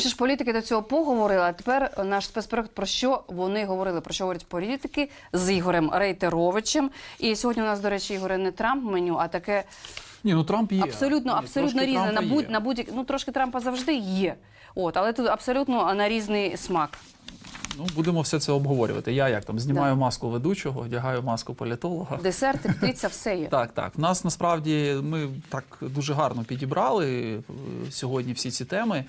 Раніше ж політики до цього поговорили, а тепер наш спецпроект про що вони говорили, про що говорять політики з Ігорем Рейтеровичем. І сьогодні у нас, до речі, Ігоре, не Трамп меню, а таке Ні, ну Трамп є. абсолютно, Ні, абсолютно різне. Трампа На будь є. на будь ну трошки Трампа завжди є. От, але тут абсолютно на різний смак. Ну, будемо все це обговорювати. Я як там знімаю маску ведучого, вдягаю маску політолога. Десерти, птиця, все є. Так, так. В нас насправді ми так дуже гарно підібрали е, сьогодні всі ці теми.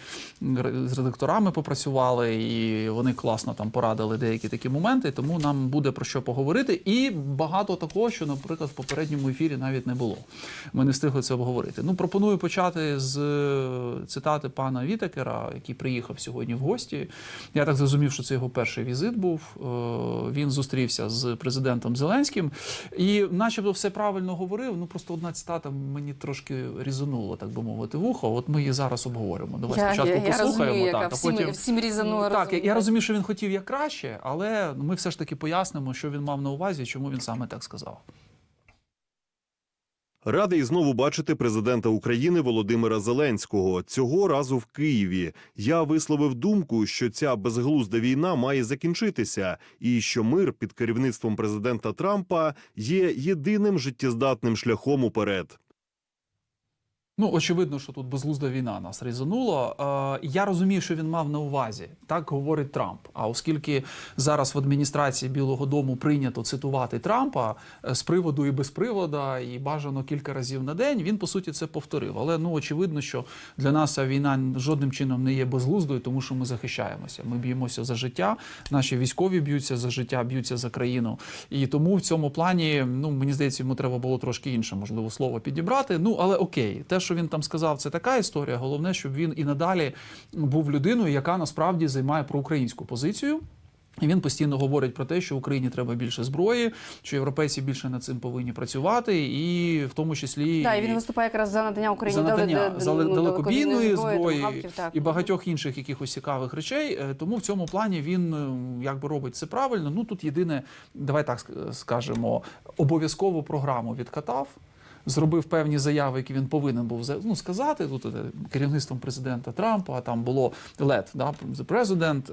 З редакторами попрацювали, і вони класно там порадили деякі такі моменти. Тому нам буде про що поговорити. І багато такого, що, наприклад, в попередньому ефірі навіть не було. Ми не встигли це обговорити. Ну, пропоную почати з е, цитати пана Вітекера, який приїхав сьогодні в гості. Я так зрозумів, що це його перший візит був. Е, Він зустрівся з президентом Зеленським, і, начебто, все правильно говорив. Ну просто одна цитата мені трошки різанула, так би мовити, вухо. От ми її зараз обговоримо. Давай Я, спочатку я, я послухаємо. розумію, яка так, а всім, потім всім різанула так, я, розумію. я розумію, що він хотів як краще, але ми все ж таки пояснимо, що він мав на увазі, чому він саме так сказав. Радий знову бачити президента України Володимира Зеленського цього разу в Києві. Я висловив думку, що ця безглузда війна має закінчитися, і що мир під керівництвом президента Трампа є єдиним життєздатним шляхом уперед. Ну, очевидно, що тут безглузда війна нас різанула. Е, я розумію, що він мав на увазі. Так говорить Трамп. А оскільки зараз в адміністрації Білого Дому прийнято цитувати Трампа е, з приводу і без привода, і бажано кілька разів на день, він по суті це повторив. Але ну очевидно, що для нас ця війна жодним чином не є безглуздою, тому що ми захищаємося. Ми б'ємося за життя. Наші військові б'ються за життя, б'ються за країну. І тому в цьому плані, ну мені здається, йому треба було трошки інше, можливо, слово підібрати. Ну але окей, те, що він там сказав, це така історія. Головне, щоб він і надалі був людиною, яка насправді займає проукраїнську позицію. І він постійно говорить про те, що Україні треба більше зброї, що європейці більше над цим повинні працювати, і в тому числі Да, і він виступає якраз за надання Україні за надання за ну, далекобійної зброї так. і багатьох інших якихось цікавих речей. Е, Тому в цьому плані він е, якби робить це правильно. Ну тут єдине, давай так скажемо, обов'язкову програму відкатав. Зробив певні заяви, які він повинен був ну, сказати тут е, керівництвом президента Трампа. а Там було LED, да,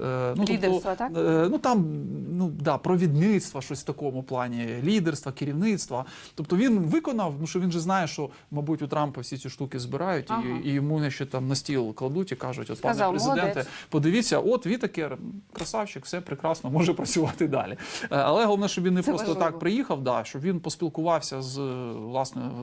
е, ну, Лідерства, так? е, ну там ну да, провідництва, щось в такому плані, лідерства, керівництва. Тобто він виконав, ну що він же знає, що мабуть у Трампа всі ці штуки збирають, Ага. і, і йому ще там на стіл кладуть і кажуть: от Сказав, пане президенте, молодець. подивіться, от Вітакер, красавчик, все прекрасно, може працювати далі. Е, Але головне, щоб він не Це просто важливо. так приїхав, да, щоб він поспілкувався з власне е,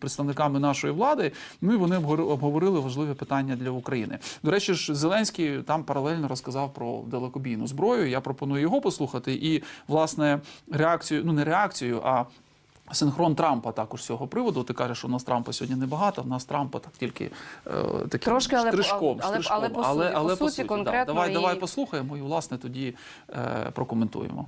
представниками нашої влади. Ну і вони обговорили важливі питання для України. До речі, ж Зеленський там паралельно розказав про далекобійну зброю. Я пропоную його послухати. І власне реакцію, ну не реакцію, а Синхрон Трампа також з цього приводу. Ти кажеш, що у нас Трампа сьогодні небагато, в нас Трампа так тільки е, таким Трошки, але- штришком, але- штришком. але по суті, по суті, да. конкретно Давай, і- давай послухаємо і власне тоді е, прокоментуємо.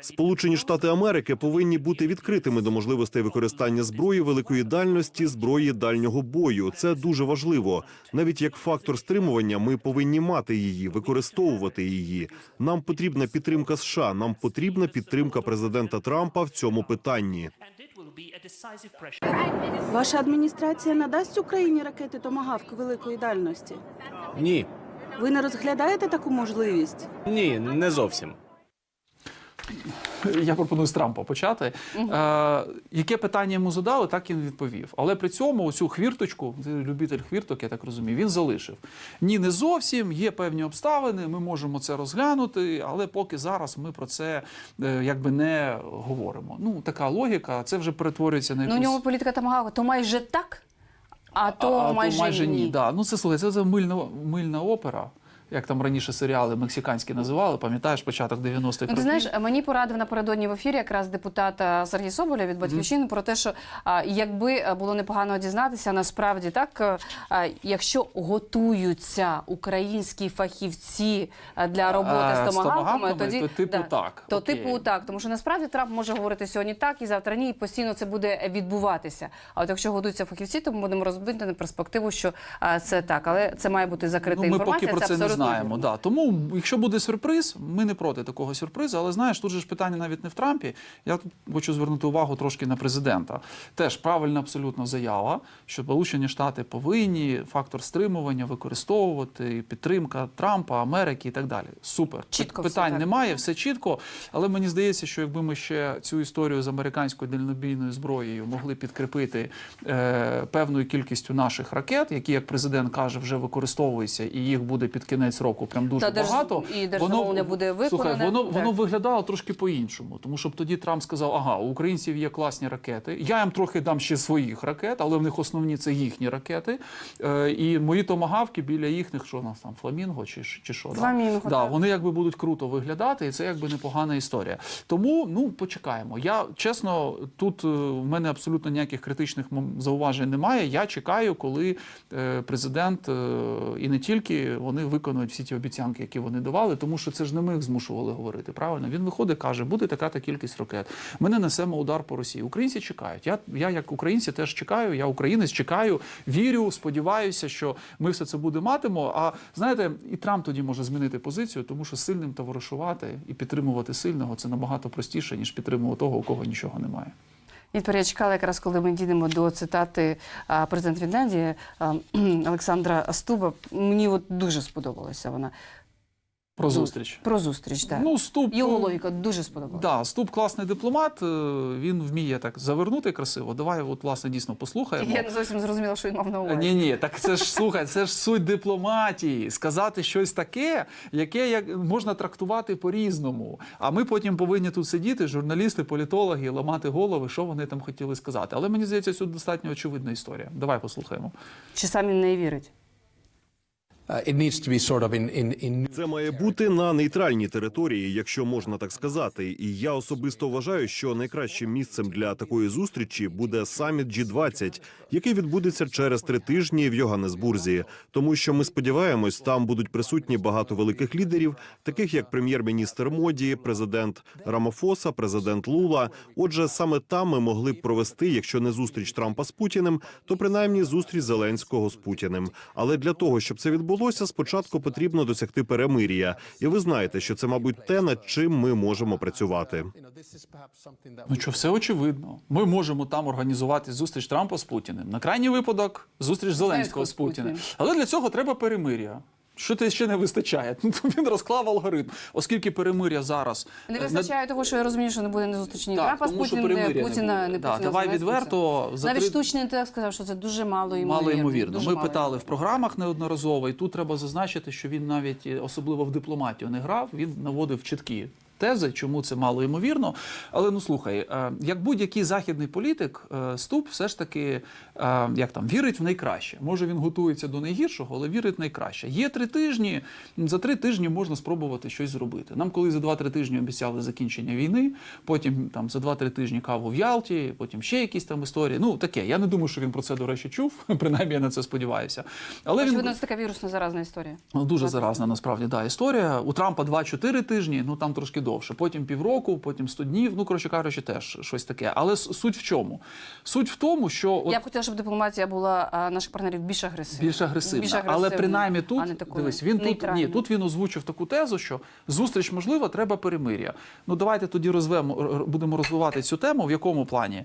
Сполучені Штати Америки повинні бути відкритими до можливостей використання зброї великої дальності, зброї дальнього бою. Це дуже важливо. Навіть як фактор стримування, ми повинні мати її, використовувати її. Нам потрібна підтримка США. Нам потрібна підтримка президента Трампа в цьому питанні. Ваша адміністрація надасть Україні ракети Томагавк великої дальності? Ні, Ви не розглядаєте таку можливість? ні, не зовсім. Я пропоную з Трампа почати. Е, яке питання йому задали, так він відповів. Але при цьому оцю хвірточку, любитель хвірток, я так розумію, він залишив. Ні, не зовсім, є певні обставини, ми можемо це розглянути, але поки зараз ми про це е, якби не говоримо. Ну, така логіка, це вже перетворюється на Ну, у нього політика Томагава, то майже так, а то а, майже, ні. Да. Ну, це слухай, це, це мильна, мильна опера. Як там раніше серіали мексиканські називали, пам'ятаєш початок 90-х Ну, ти знаєш, мені порадив напередодні в ефірі якраз депутата Сергій Соболя від батьківщини про те, що а, якби е, було непогано дізнатися, насправді так, е, а, якщо готуються українські фахівці е, для роботи з томагавками, тоді то типу так, То окей. типу так, тому що насправді Трамп може говорити сьогодні так і завтра ні, і постійно це буде відбуватися. А от якщо готуються фахівці, то ми будемо розбити на перспективу, що це так, але це має бути закрита Ну, ми поки інформація. про це не абсолютно знаємо. Да. Тому, якщо буде сюрприз, ми не проти такого сюрпризу. Але знаєш, тут же ж питання навіть не в Трампі. Я тут хочу звернути увагу трошки на президента. Теж правильна абсолютно заява, що Сполучені Штати повинні фактор стримування використовувати, підтримка Трампа, Америки і так далі. Супер. Чітко питань все, немає, все чітко. Але мені здається, що якби ми ще цю історію з американською дальнобійною зброєю могли підкріпити е, певною кількістю наших ракет, які, як президент каже, вже використовуються, і їх буде під кінець року прям дуже Та багато. і держзамовлення буде виконане. Слухай, воно, Так. воно виглядало трошки по-іншому, тому щоб тоді Трамп сказав: ага, у українців є класні ракети. Я їм трохи дам ще своїх ракет, але в них основні це їхні ракети. Е, і мої томагавки біля їхніх, що у нас там фламінго чи, чи що? Фламінго, Да, так. вони якби будуть круто виглядати, і це якби непогана історія. Тому ну почекаємо. Я чесно, тут е, в мене абсолютно ніяких критичних зауважень немає. Я чекаю, коли е, президент е, і не тільки вони виконують всі ті обіцянки, які вони давали, тому що це ж не ми їх змушували говорити. Правильно він виходить, каже, буде така та кількість ракет. Ми не несемо удар по Росії. Українці чекають. Я, я як українці теж чекаю. Я українець чекаю, вірю, сподіваюся, що ми все це буде матимо. А знаєте, і Трамп тоді може змінити позицію, тому що сильним товаришувати і підтримувати сильного це набагато простіше ніж підтримувати того, у кого нічого немає. Я чекала якраз, коли ми дійдемо до цитати президента Фінляндії Олександра Стуба. Мені от дуже сподобалася вона. Про Ну, зустріч. Про зустріч, так. Ну, ступ Його логіка дуже сподобалася. Да, Ступ класний дипломат. е, Він вміє так завернути красиво. Давай, от власне дійсно послухаємо. Я не зовсім зрозуміла, що він мав на увазі. Ні, ні, так це ж слухай, це ж суть дипломатії. Сказати щось таке, яке як можна трактувати по-різному. А ми потім повинні тут сидіти, журналісти, політологи, ламати голови, що вони там хотіли сказати. Але мені здається, це достатньо очевидна історія. Давай послухаємо. Чи сам він не вірить? Це має бути на нейтральній території, якщо можна так сказати. І я особисто вважаю, що найкращим місцем для такої зустрічі буде саміт G20, який відбудеться через три тижні в Йоганнесбурзі. Тому що ми сподіваємось, там будуть присутні багато великих лідерів, таких як прем'єр-міністр Моді, президент Рамофоса, президент Лула. Отже, саме там ми могли б провести, якщо не зустріч Трампа з Путіним, то принаймні зустріч Зеленського з Путіним. Але для того, щоб це відбулося, спочатку потрібно досягти перемир'я. І ви знаєте, що це, мабуть, те, над чим ми можемо працювати. Ну що, все очевидно. Ми можемо там організувати зустріч Трампа з Путіним. На крайній випадок зустріч Зеленського з. Путіним. Але для цього треба перемир'я. Що ти ще не вистачає? Ну, він розклав алгоритм, оскільки перемир'я зараз Не е, вистачає того, що я розумію, що не буде не зустрічі ні Так, Трампа з Путіним, не перемир'я не Путіна, не Да, Путіна. давай відверто, за Навіть три- штучний інтелект сказав, що це дуже мало ймовірно. Мало ймовірно. Дуже Ми мало питали в програмах неодноразово, і тут треба зазначити, що він навіть е, особливо в дипломатію не грав. Він наводив чіткі тези, чому це мало ймовірно. Але ну слухай, е, як будь-який західний політик, е, ступ все ж таки е, як там вірить в найкраще. Може він готується до найгіршого, але вірить в найкраще. Є три тижні. За три тижні можна спробувати щось зробити. Нам коли за 2-3 тижні обіцяли закінчення війни, потім там за 2-3 тижні каву в Ялті, потім ще якісь там історії. Ну таке. Я не думаю, що він про це до речі чув. Принаймні я на це сподіваюся. Але він Очевидно, це така вірусна заразна історія. Ну, Дуже заразна насправді да, історія. У Трампа 2-4 тижні, ну там трошки довше. Потім півроку, потім 100 днів. Ну, коротше кажучи, теж щось таке. Але суть в чому? Суть в тому, що от Я б хотіла, щоб дипломатія була а, наших партнерів більш агресивна. більш агресивна. Більш Але принаймні тут дивись, він тут ні, тут він озвучив таку тезу, що зустріч можлива, треба перемир'я. Ну давайте тоді розвемо, будемо розвивати цю тему. В якому плані?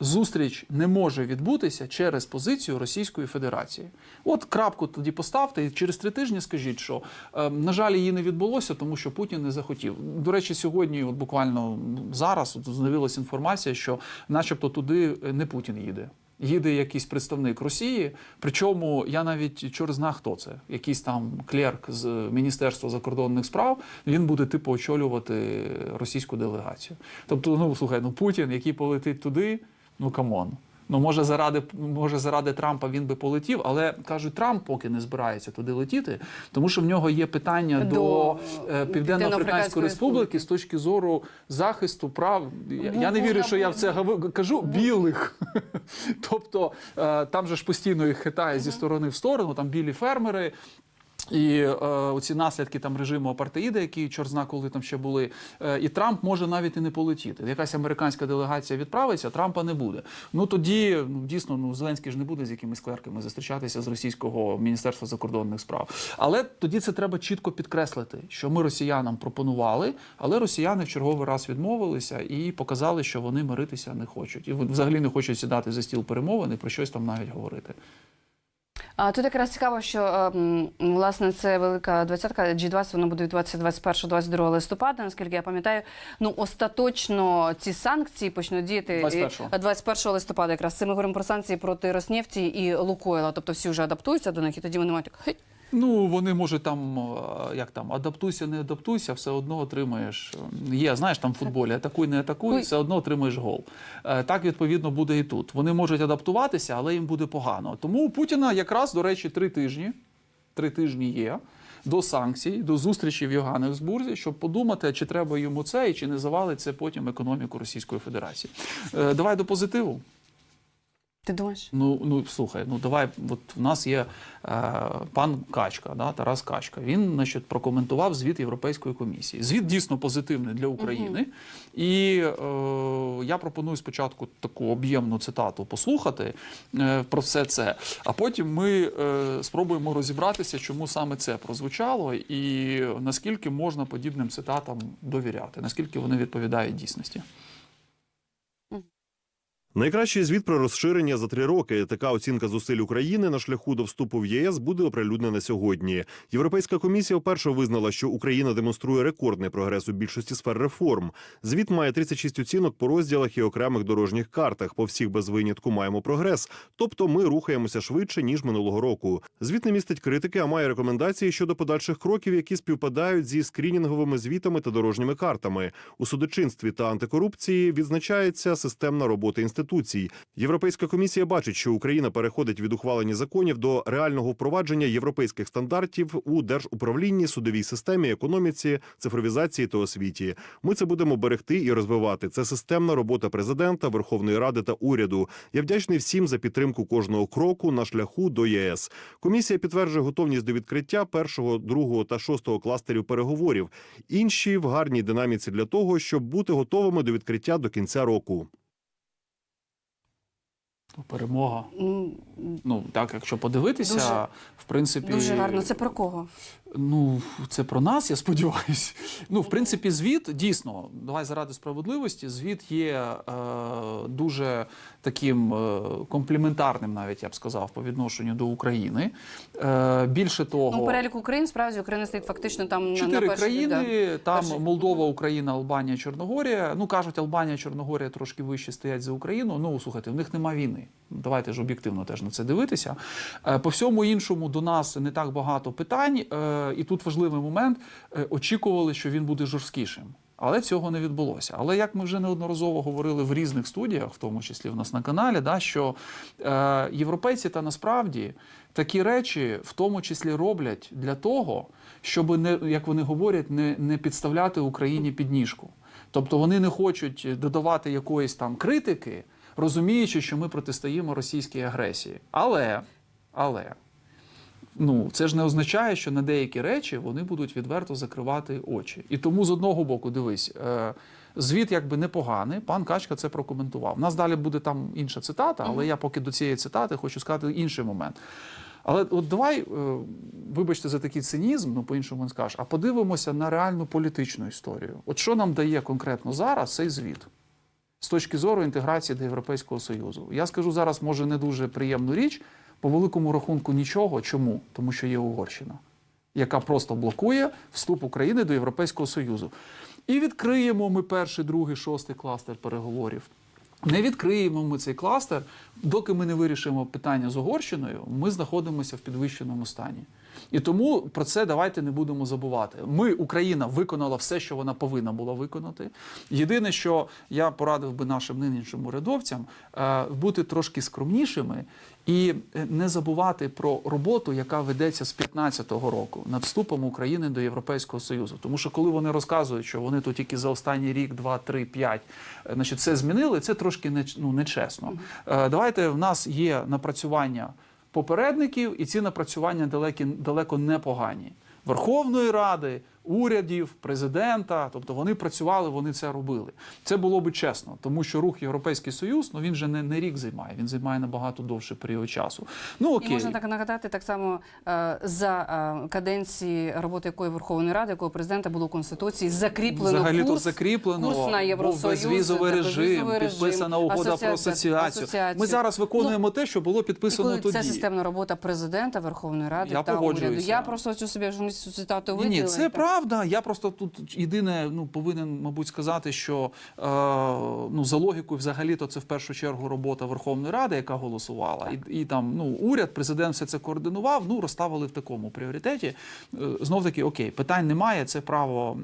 Зустріч не може відбутися через позицію Російської Федерації. От крапку тоді поставте і через три тижні скажіть, що е, на жаль, її не відбулося, тому що Путін не захотів. До речі, сьогодні, от буквально зараз, от з'явилася інформація, що, начебто, туди не Путін їде. Їде якийсь представник Росії, причому я навіть чор знаю, хто це. Якийсь там клерк з Міністерства закордонних справ. Він буде типу очолювати російську делегацію. Тобто, ну слухай, ну Путін, який полетить туди, ну камон. Ну, може, заради може заради Трампа він би полетів, але кажуть, Трамп поки не збирається туди летіти, тому що в нього є питання до, До, е, Південно-Африканської Південно-Африканської республіки з точки зору захисту прав. Я, я не вірю, що я в це кажу білих. тобто е, там же ж постійно їх хитає зі сторони в сторону, там білі фермери. І е, оці наслідки там режиму апартеїда, які чорт коли там ще були, е, і Трамп може навіть і не полетіти. Якась американська делегація відправиться, Трампа не буде. Ну тоді ну дійсно ну Зеленський ж не буде з якимись клерками зустрічатися з російського міністерства закордонних справ. Але тоді це треба чітко підкреслити, що ми росіянам пропонували, але росіяни в черговий раз відмовилися і показали, що вони миритися не хочуть, і взагалі не хочуть сідати за стіл перемовин і про щось там навіть говорити. А тут якраз цікаво, що ем, власне це велика двадцятка G20, воно буде відбуватися 21-22 листопада. Наскільки я пам'ятаю, ну остаточно ці санкції почнуть діяти і- 21-го. 21 листопада. Якраз це ми говоримо про санкції проти Роснефті і Лукойла. Тобто всі вже адаптуються до них, і тоді вони мають. Ну, вони може там, е, як там, адаптуйся, не адаптуйся, все одно отримаєш. е, Є, знаєш, там в футболі атакуй, не атакуй, все одно отримаєш гол. Е, Так відповідно буде і тут. Вони можуть адаптуватися, але їм буде погано. Тому у Путіна якраз, до речі, три тижні. Три тижні є. До санкцій, до зустрічі в Йоганнесбурзі, щоб подумати, чи треба йому це і чи не завалить це потім економіку Російської Федерації. Давай до позитиву. Ти думаєш? Ну, ну слухай, ну давай, от у нас є е, пан Качка, да, Тарас Качка. Він значить, прокоментував звіт Європейської комісії. Звіт дійсно позитивний для України. І е, я пропоную спочатку таку об'ємну цитату послухати е, про все це, а потім ми е, спробуємо розібратися, чому саме це прозвучало, і наскільки можна подібним цитатам довіряти, наскільки вони відповідають дійсності. Найкращий звіт про розширення за три роки. Така оцінка зусиль України на шляху до вступу в ЄС буде оприлюднена сьогодні. Європейська комісія вперше визнала, що Україна демонструє рекордний прогрес у більшості сфер реформ. Звіт має 36 оцінок по розділах і окремих дорожніх картах. По всіх без винятку маємо прогрес. Тобто ми рухаємося швидше ніж минулого року. Звіт не містить критики, а має рекомендації щодо подальших кроків, які співпадають зі скрінінговими звітами та дорожніми картами. У судочинстві та антикорупції відзначається системна робота інституцій. Європейська комісія бачить, що Україна переходить від ухвалення законів до реального впровадження європейських стандартів у держуправлінні, судовій системі, економіці, цифровізації та освіті. Ми це будемо берегти і розвивати. Це системна робота президента, Верховної Ради та уряду. Я вдячний всім за підтримку кожного кроку на шляху до ЄС. Комісія підтверджує готовність до відкриття першого, другого та шостого кластерів переговорів. Інші в гарній динаміці для того, щоб бути готовими до відкриття до кінця року. Перемога. М, Ну так, якщо подивитися, Дуже- в принципі, Дуже гарно. Це про кого? Ну, це про нас, я сподіваюся. Ну, в принципі, звіт дійсно, давай заради справедливості. Звіт є е, дуже таким е, компліментарним, навіть я б сказав, по відношенню до України. Е, більше того, Ну, перелік України справді Україна стоїть фактично там Чотири на першій, країни, да. там Перший. Молдова, Україна, Албанія, Чорногорія. Ну кажуть, Албанія, Чорногорія трошки вище стоять за Україну. Ну слухайте, в них нема війни. Давайте ж об'єктивно теж на це дивитися. Е, По всьому іншому до нас не так багато питань, Е, і тут важливий момент. Е, Очікували, що він буде жорсткішим. Але цього не відбулося. Але як ми вже неодноразово говорили в різних студіях, в тому числі в нас на каналі, да, що е, європейці та насправді такі речі в тому числі роблять для того, щоб не як вони говорять, не, не підставляти Україні підніжку. Тобто вони не хочуть додавати якоїсь там критики, розуміючи, що ми протистоїмо російській агресії. Але, але ну це ж не означає, що на деякі речі вони будуть відверто закривати очі. І тому з одного боку, дивись, е, звіт якби непоганий. Пан Качка це прокоментував. У нас далі буде там інша цитата, але я поки до цієї цитати хочу сказати інший момент. Але от давай, е, вибачте за такий цинізм, ну по-іншому не скажеш, а подивимося на реальну політичну історію. От що нам дає конкретно зараз цей звіт? З точки зору інтеграції до Європейського Союзу. Я скажу зараз, може, не дуже приємну річ. По великому рахунку нічого. Чому? Тому що є Угорщина, яка просто блокує вступ України до Європейського Союзу. І відкриємо ми перший, другий, шостий кластер переговорів. Не відкриємо ми цей кластер, доки ми не вирішимо питання з Угорщиною, ми знаходимося в підвищеному стані. І тому про це давайте не будемо забувати. Ми, Україна, виконала все, що вона повинна була виконати. Єдине, що я порадив би нашим нинішнім урядовцям, е, бути трошки скромнішими і е, не забувати про роботу, яка ведеться з 15-го року над вступом України до Європейського Союзу. Тому що коли вони розказують, що вони тут тільки за останній рік, два, три, п'ять, е, значить, все змінили, це трошки не, ну, нечесно. Давайте в нас є напрацювання попередників, і ці напрацювання далекі, далеко не погані. Верховної Ради, урядів, президента, тобто вони працювали, вони це робили. Це було би чесно, тому що рух Європейський Союз, ну він же не, не рік займає, він займає набагато довший період часу. Ну окей. І можна так нагадати так само е, за е, каденції роботи якої Верховної Ради, якого президента було в конституції закріплено Взагалі то курс, закріплено курс на Євросоюз, безвізовий режим, режим, підписана угода про асоціацію. асоціацію. Ми зараз виконуємо те, що було І підписано коли тоді. це системна робота президента Верховної Ради Я та уряду. Я просто цю собі журналістську цитату Ні, виділила. ні, це так. Правда. Я просто тут єдине ну повинен, мабуть, сказати, що е, ну за логікою, взагалі, то це в першу чергу робота Верховної Ради, яка голосувала, і, і там ну уряд, президент все це координував. Ну розставили в такому пріоритеті. Е, Знов таки, окей, питань немає. Це право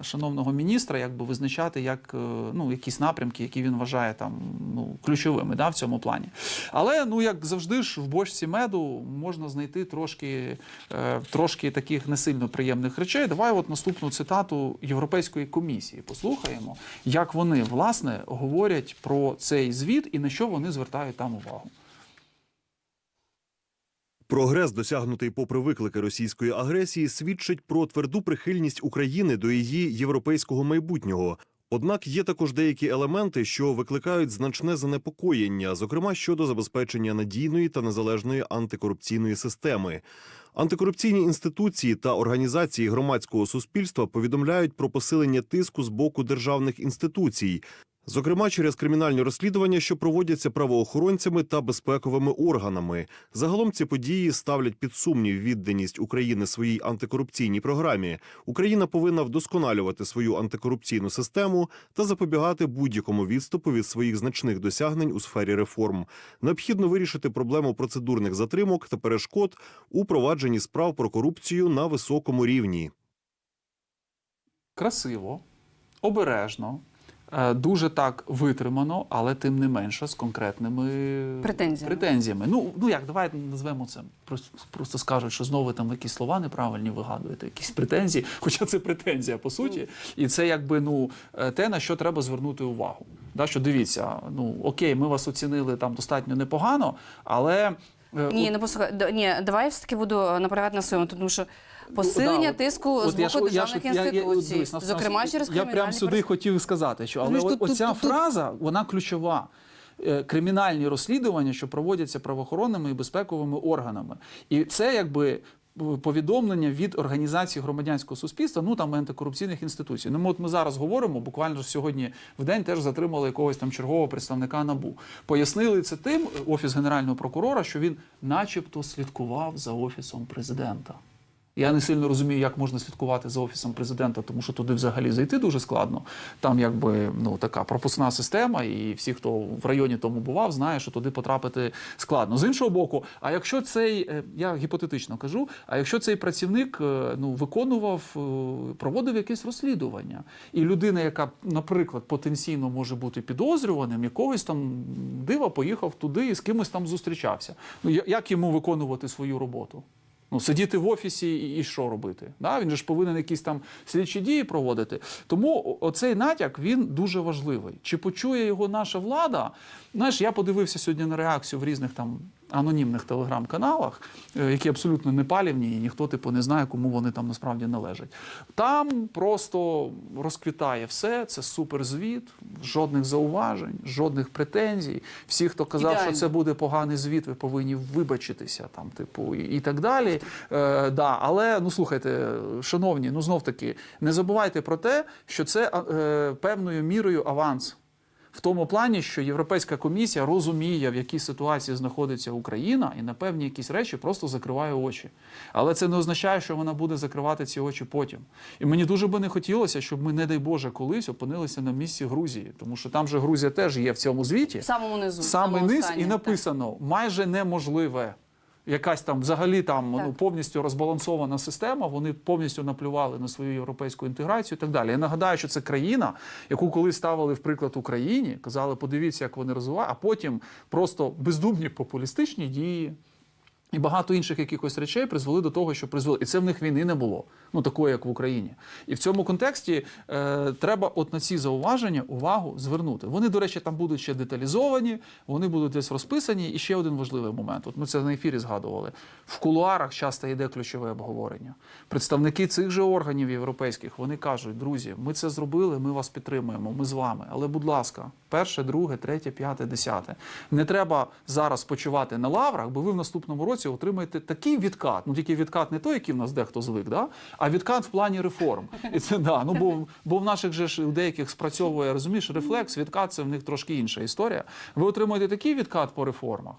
е, шановного міністра, якби визначати як е, ну якісь напрямки, які він вважає там ну ключовими, да, в цьому плані. Але ну як завжди ж в бочці меду можна знайти трошки, е, трошки таких не сильно приємних речей. Давай от наступну цитату Європейської комісії послухаємо, як вони власне говорять про цей звіт і на що вони звертають там увагу. Прогрес, досягнутий попри виклики російської агресії, свідчить про тверду прихильність України до її європейського майбутнього. Однак є також деякі елементи, що викликають значне занепокоєння, зокрема щодо забезпечення надійної та незалежної антикорупційної системи. Антикорупційні інституції та організації громадського суспільства повідомляють про посилення тиску з боку державних інституцій, зокрема через кримінальні розслідування, що проводяться правоохоронцями та безпековими органами. Загалом ці події ставлять під сумнів відданість України своїй антикорупційній програмі. Україна повинна вдосконалювати свою антикорупційну систему та запобігати будь-якому відступу від своїх значних досягнень у сфері реформ. Необхідно вирішити проблему процедурних затримок та перешкод у провадженні справ про корупцію на високому рівні. Красиво, обережно. Е, Дуже так витримано, але тим не менше з конкретними Претензіями. претензіями. Ну, ну як, давайте назвемо це. Просто, просто скажуть, що знову там якісь слова неправильні вигадуєте, якісь претензії. Хоча це претензія по суті. І це якби ну е, те, на що треба звернути увагу. Да, що дивіться, ну окей, ми вас оцінили там достатньо непогано, але. Е, Ні, не послухай. д- Ні, давай я все-таки буду е, наполягати на своєму, тому що посилення Ну, да, тиску з боку державних інституцій, зокрема через Я прямо кримінальні сюди перес- хотів сказати, що але Розумієш, тут- оця тут- тут- фраза, вона ключова. Е, Кримінальні розслідування, що проводяться правоохоронними і безпековими органами. І це якби повідомлення від організацій громадянського суспільства, ну там антикорупційних інституцій. Ну, от ми зараз говоримо, буквально сьогодні в день теж затримали якогось там чергового представника НАБУ. Пояснили це тим, е, офіс генерального прокурора, що він, начебто, слідкував за офісом президента. Я не сильно розумію, як можна слідкувати за офісом президента, тому що туди взагалі зайти дуже складно. Там якби ну така пропускна система, і всі, хто в районі тому бував, знає, що туди потрапити складно. З іншого боку, а якщо цей, е, я гіпотетично кажу, а якщо цей працівник е, ну виконував, е, проводив якесь розслідування, і людина, яка, наприклад, потенційно може бути підозрюваним, якогось там дива поїхав туди і з кимось там зустрічався. Ну як йому виконувати свою роботу? Ну, сидіти в офісі і, що робити? Да? Він же ж повинен якісь там слідчі дії проводити. Тому оцей натяк він дуже важливий. Чи почує його наша влада? Знаєш, я подивився сьогодні на реакцію в різних там анонімних телеграм-каналах, е, які абсолютно не палівні, і ніхто типу не знає, кому вони там насправді належать. Там просто розквітає все. Це суперзвіт, жодних зауважень, жодних претензій. Всі, хто казав, Ідеально. що це буде поганий звіт, ви повинні вибачитися там, типу, і, і так далі. Е, да, але ну слухайте, шановні, ну знов таки, не забувайте про те, що це е, певною мірою аванс. В тому плані, що Європейська комісія розуміє, в якій ситуації знаходиться Україна, і на певні якісь речі просто закриває очі. Але це не означає, що вона буде закривати ці очі потім. І мені дуже би не хотілося, щоб ми, не дай Боже, колись опинилися на місці Грузії, тому що там же Грузія теж є в цьому звіті. В самому низу. Саме низ і написано майже неможливе. Якась там взагалі там Так. ну повністю розбалансована система. Вони повністю наплювали на свою європейську інтеграцію і так далі. Я нагадаю, що це країна, яку колись ставили в приклад Україні, казали, подивіться, як вони розвивають, а потім просто бездумні популістичні дії. І багато інших якихось речей призвели до того, що призвели. І це в них війни не було, ну такої, як в Україні. І в цьому контексті е, треба от на ці зауваження увагу звернути. Вони, до речі, там будуть ще деталізовані, вони будуть десь розписані. І ще один важливий момент. От ми це на ефірі згадували. В кулуарах часто йде ключове обговорення. Представники цих же органів європейських вони кажуть: друзі, ми це зробили, ми вас підтримуємо, ми з вами. Але, будь ласка, перше, друге, третє, п'яте, десяте. Не треба зараз спочивати на лаврах, бо ви в наступному році отримаєте такий відкат. Ну тільки відкат не той, який в нас дехто звик, да? а відкат в плані реформ. І це да. Ну бо, бо в наших же ж у деяких спрацьовує, розумієш, рефлекс, відкат це в них трошки інша історія. Ви отримуєте такий відкат по реформах,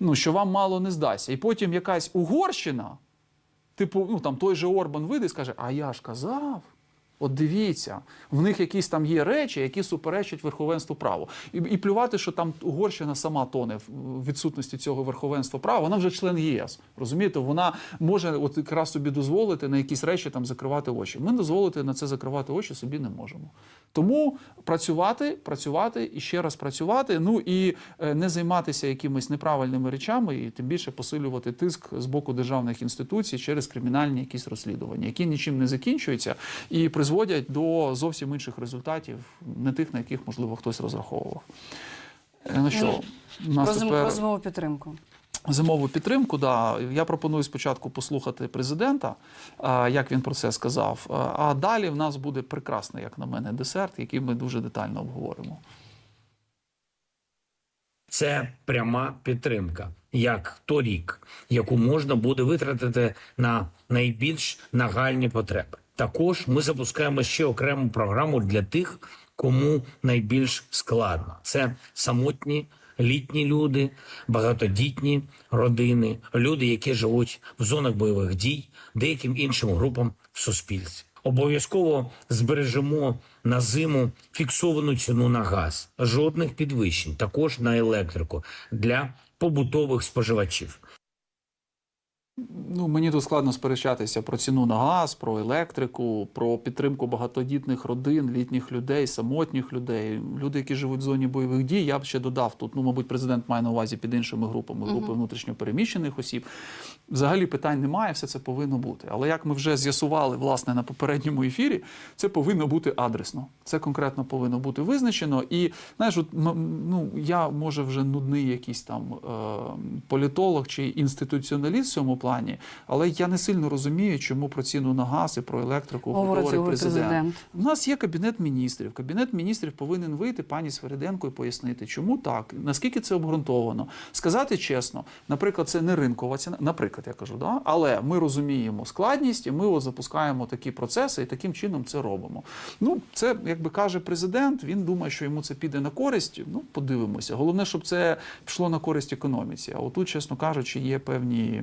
ну що вам мало не здасться. І потім якась Угорщина. Типу, ну там той же Орбан вийде і скаже: А я ж казав. От дивіться, в них якісь там є речі, які суперечать верховенству права. І, і плювати, що там Угорщина сама тоне в відсутності цього верховенства права, вона вже член ЄС. Розумієте, вона може от якраз собі дозволити на якісь речі там закривати очі. Ми дозволити на це закривати очі собі не можемо. Тому працювати, працювати і ще раз працювати. Ну і е, не займатися якимись неправильними речами, і тим більше посилювати тиск з боку державних інституцій через кримінальні якісь розслідування, які нічим не закінчуються і призводять до зовсім інших результатів, не тих, на яких можливо хтось розраховував. Е, Ну що, Про, тепер про зимову підтримку. зимову підтримку. Да, я пропоную спочатку послухати президента, як він про це сказав. А- А далі в нас буде прекрасний, як на мене, десерт, який ми дуже детально обговоримо. Це пряма підтримка, як торік, яку можна буде витратити на найбільш нагальні потреби. Також ми запускаємо ще окрему програму для тих, кому найбільш складно. Це самотні літні люди, багатодітні родини, люди, які живуть в зонах бойових дій, деяким іншим групам в суспільстві. Обов'язково збережемо на зиму фіксовану ціну на газ, жодних підвищень, також на електрику для побутових споживачів. Ну, мені тут складно сперечатися про ціну на газ, про електрику, про підтримку багатодітних родин, літніх людей, самотніх людей, люди, які живуть в зоні бойових дій. Я б ще додав тут. Ну, мабуть, президент має на увазі під іншими групами, групи внутрішньо переміщених осіб. Взагалі питань немає, все це повинно бути. Але як ми вже з'ясували власне на попередньому ефірі, це повинно бути адресно. Це конкретно повинно бути визначено. І знаєш, от, ну я може вже нудний якийсь там е, політолог чи інституціоналіст в цьому плані, але я не сильно розумію, чому про ціну на газ і про електрику Говорить президент. президент. У нас є кабінет міністрів. Кабінет міністрів повинен вийти пані Свериденко і пояснити, чому так, наскільки це обґрунтовано. Сказати чесно, наприклад, це не ринкова ціна. Наприклад, я кажу, да? але ми розуміємо складність, і ми от запускаємо такі процеси, і таким чином це робимо. Ну, це якби каже президент. Він думає, що йому це піде на користь. Ну, подивимося. Головне, щоб це пішло на користь економіці. А отут, чесно кажучи, є певні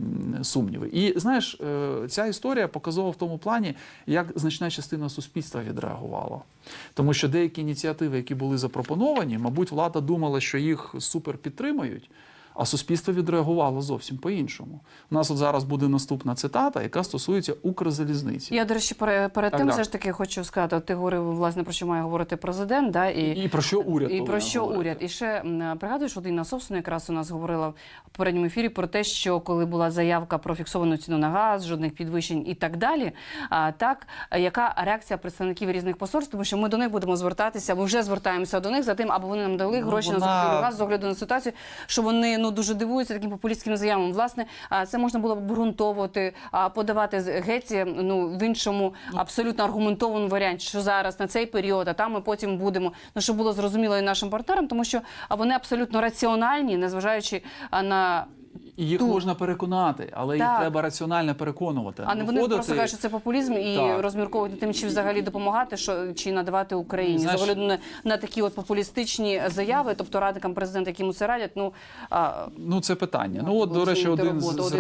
сумніви. І знаєш, е, ця історія показова в тому плані, як значна частина суспільства відреагувала. Тому що деякі ініціативи, які були запропоновані, мабуть, влада думала, що їх супер підтримають. А суспільство відреагувало зовсім по-іншому. У нас от зараз буде наступна цитата, яка стосується Укрзалізниці. Я, до речі, перед, перед Так, тим так. все ж таки хочу сказати, от ти говорив, власне, про що має говорити президент, да, і, І про що уряд і про що говорити? уряд. І ще пригадуєш, от Інна Совсун якраз у нас говорила в попередньому ефірі про те, що коли була заявка про фіксовану ціну на газ, жодних підвищень і так далі. А так, яка реакція представників різних посольств, тому що ми до них будемо звертатися, ми вже звертаємося до них за тим, аби вони нам дали Ну, гроші вона- на газу з огляду на ситуацію, що вони ну дуже дивуються таким популістським заявам. Власне, це можна було б обґрунтовувати, подавати геть ну в іншому абсолютно аргументованому варіанті, що зараз на цей період, а там ми потім будемо. Ну щоб було зрозуміло і нашим партнерам, тому що вони абсолютно раціональні, незважаючи на І їх Ту. можна переконати, але їх треба раціонально переконувати. а не вони Виходити- просто кажуть, що це популізм і Так. розмірковувати тим, чи взагалі допомагати, що чи надавати Україні Знаєш- з огляду на, на такі от популістичні заяви, тобто радникам президента, які йому це радять. Ну а, Ну, це питання. Ну, Ну, от, до речі, один з з радників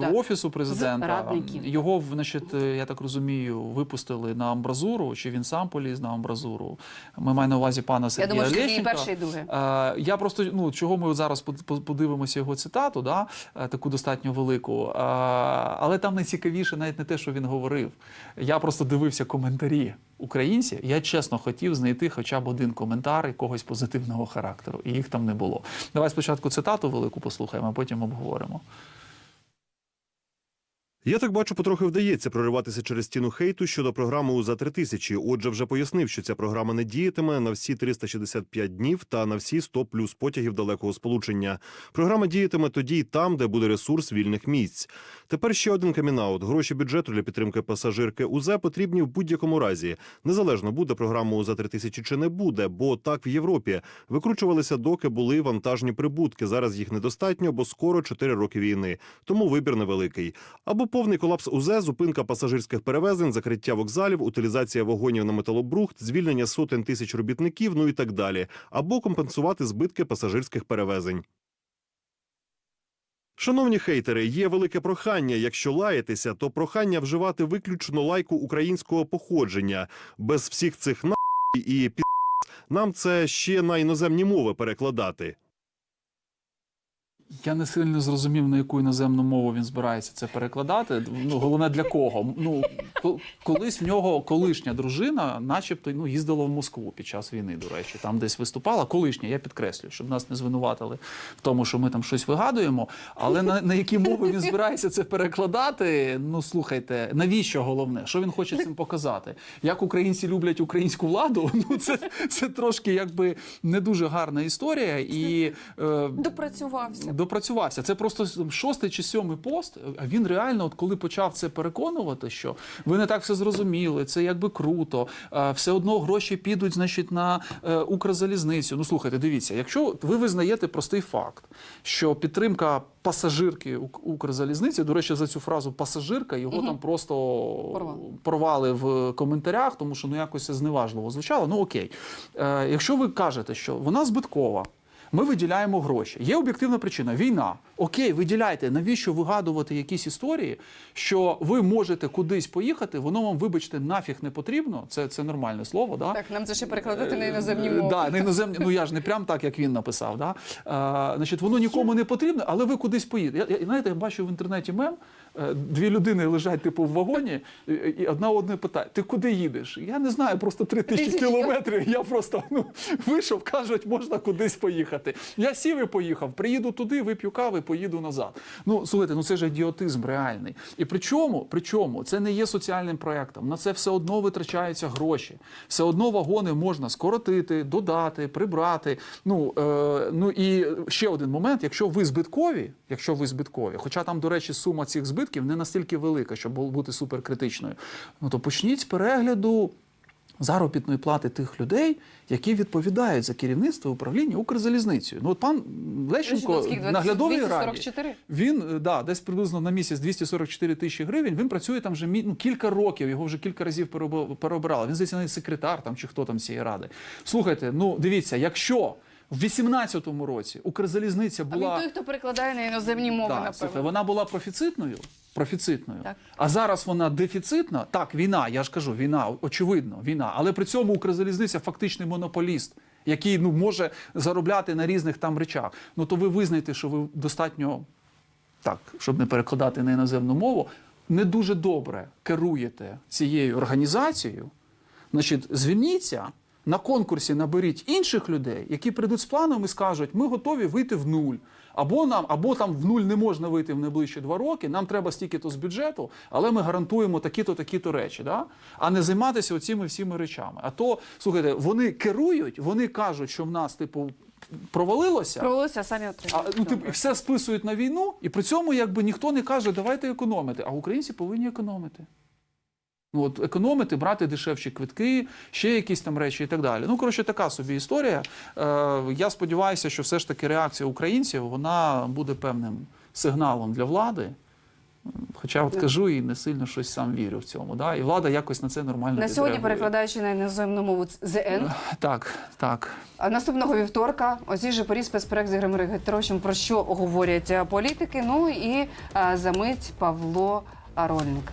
радників, офісу президента радників. його, значить, я так розумію, випустили на амбразуру, чи він сам поліз на амбразуру. Ми маємо на увазі пана я Сергія думаю, що і перше, і друге. Е, Я просто ну чого ми зараз под- под- подивимося його цитату, да е, таку достатньо велику. Е, Але там найцікавіше навіть не те, що він говорив. Я просто дивився коментарі українців. Я чесно хотів знайти хоча б один коментар якогось позитивного характеру, і їх там не було. Давай спочатку цитату велику послухаємо, а потім обговоримо. Я так бачу, потрохи вдається прориватися через стіну хейту щодо програми УЗА 3000. Отже, вже пояснив, що ця програма не діятиме на всі 365 днів та на всі 100 плюс потягів далекого сполучення. Програма діятиме тоді й там, де буде ресурс вільних місць. Тепер ще один камінаут. Гроші бюджету для підтримки пасажирки УЗ потрібні в будь-якому разі. Незалежно буде програма УЗА 3000 чи не буде, бо так в Європі викручувалися, доки були вантажні прибутки. Зараз їх недостатньо, бо скоро 4 роки війни. Тому вибір невеликий. Або повний колапс УЗ, зупинка пасажирських перевезень, закриття вокзалів, утилізація вагонів на металобрухт, звільнення сотень тисяч робітників, ну і так далі. Або компенсувати збитки пасажирських перевезень. Шановні хейтери, є велике прохання. Якщо лаєтеся, то прохання вживати виключно лайку українського походження. Без всіх цих на і пі... нам це ще на іноземні мови перекладати. Я не сильно зрозумів, на яку іноземну мову він збирається це перекладати. Ну, головне для кого. Ну, колись в нього колишня дружина, начебто, ну, їздила в Москву під час війни, до речі, там десь виступала. Колишня, я підкреслюю, щоб нас не звинуватили в тому, що ми там щось вигадуємо. Але на, на які мови він збирається це перекладати? Ну, слухайте, навіщо головне? Що він хоче цим показати? Як українці люблять українську владу? Ну, це, це трошки якби не дуже гарна історія. І, е, Допрацювався. Допрацювався. Це просто шостий чи сьомий пост. А він реально, от коли почав це переконувати, що ви не так все зрозуміли, це якби круто. Все одно гроші підуть, значить, на е, Укрзалізницю. Ну слухайте, дивіться, якщо ви визнаєте простий факт, що підтримка пасажирки Укрзалізниці, до речі, за цю фразу пасажирка його там просто Порвали. порвали в коментарях, тому що ну якось зневажливо звучало. Ну окей, е, якщо ви кажете, що вона збиткова. Ми виділяємо гроші. Є об'єктивна причина війна. Окей, виділяйте. Навіщо вигадувати якісь історії, що ви можете кудись поїхати, воно вам, вибачте, нафіг не потрібно. Це, це нормальне слово. Да? Так, нам це ще перекладати на іноземні Е, мови. Да, на іноземні, ну я ж не прям так, як він написав. Да? А, значить, воно нікому не потрібно, але ви кудись поїдете. Я, я, знаєте, я бачу в інтернеті мем, е, дві людини лежать типу в вагоні, і, одна одне питає: ти куди їдеш? Я не знаю, просто три тисячі кілометрів. Я просто ну, вийшов, кажуть, можна кудись поїхати. Я сів і поїхав, приїду туди, вип'ю кави, поїду назад. Ну, слухайте, ну це ж ідіотизм реальний. І причому, причому це не є соціальним проєктом. На це все одно витрачаються гроші. Все одно вагони можна скоротити, додати, прибрати. Ну, е, ну і ще один момент: якщо ви збиткові, якщо ви збиткові, хоча там, до речі, сума цих збитків не настільки велика, щоб бути суперкритичною, ну то почніть з перегляду заробітної плати тих людей, які відповідають за керівництво управління Укрзалізницею. Ну, от пан Лещенко в наглядовій раді він е, да, десь приблизно на місяць 244 тисячі гривень. Він працює там вже ну, кілька років. Його вже кілька разів переобирали. Він здається, навіть секретар там чи хто там цієї ради. Слухайте, ну дивіться, якщо в 18-му році Укрзалізниця А він була той, хто перекладає на іноземні мови, так, напевно. слухай, вона була профіцитною. Профіцитною, Так. а зараз вона дефіцитна. Так, війна, я ж кажу, війна, очевидно, війна. Але при цьому Укрзалізниця фактичний монополіст, який ну може заробляти на різних там речах. Ну то ви визнаєте, що ви достатньо так, щоб не перекладати на іноземну мову, не дуже добре керуєте цією організацією. Значить, звільніться. На конкурсі наберіть інших людей, які прийдуть з планом і скажуть, ми готові вийти в нуль. Або нам, або там в нуль не можна вийти в найближчі два роки. Нам треба стільки-то з бюджету, але ми гарантуємо такі-то, такі-то речі, да? а не займатися оціми всіми речами. А то слухайте, вони керують, вони кажуть, що в нас типу провалилося. Провелося, а самі А, отримали. ну, типу, і все списують на війну, і при цьому якби ніхто не каже, давайте економити. А українці повинні економити. Ну, от економити, брати дешевші квитки, ще якісь там речі і так далі. Ну, коротше, така собі історія. Е, я сподіваюся, що все ж таки реакція українців вона буде певним сигналом для влади. Хоча от кажу і не сильно щось сам вірю в цьому. Да? І влада якось на це нормально На сьогодні, перекладаючи на іноземну мову The End, Так, так. А наступного вівторка о цій же порі спецпроект з Ігорем Регетровичем про що говорять е, політики. Ну і е, за мить Павло Рольник.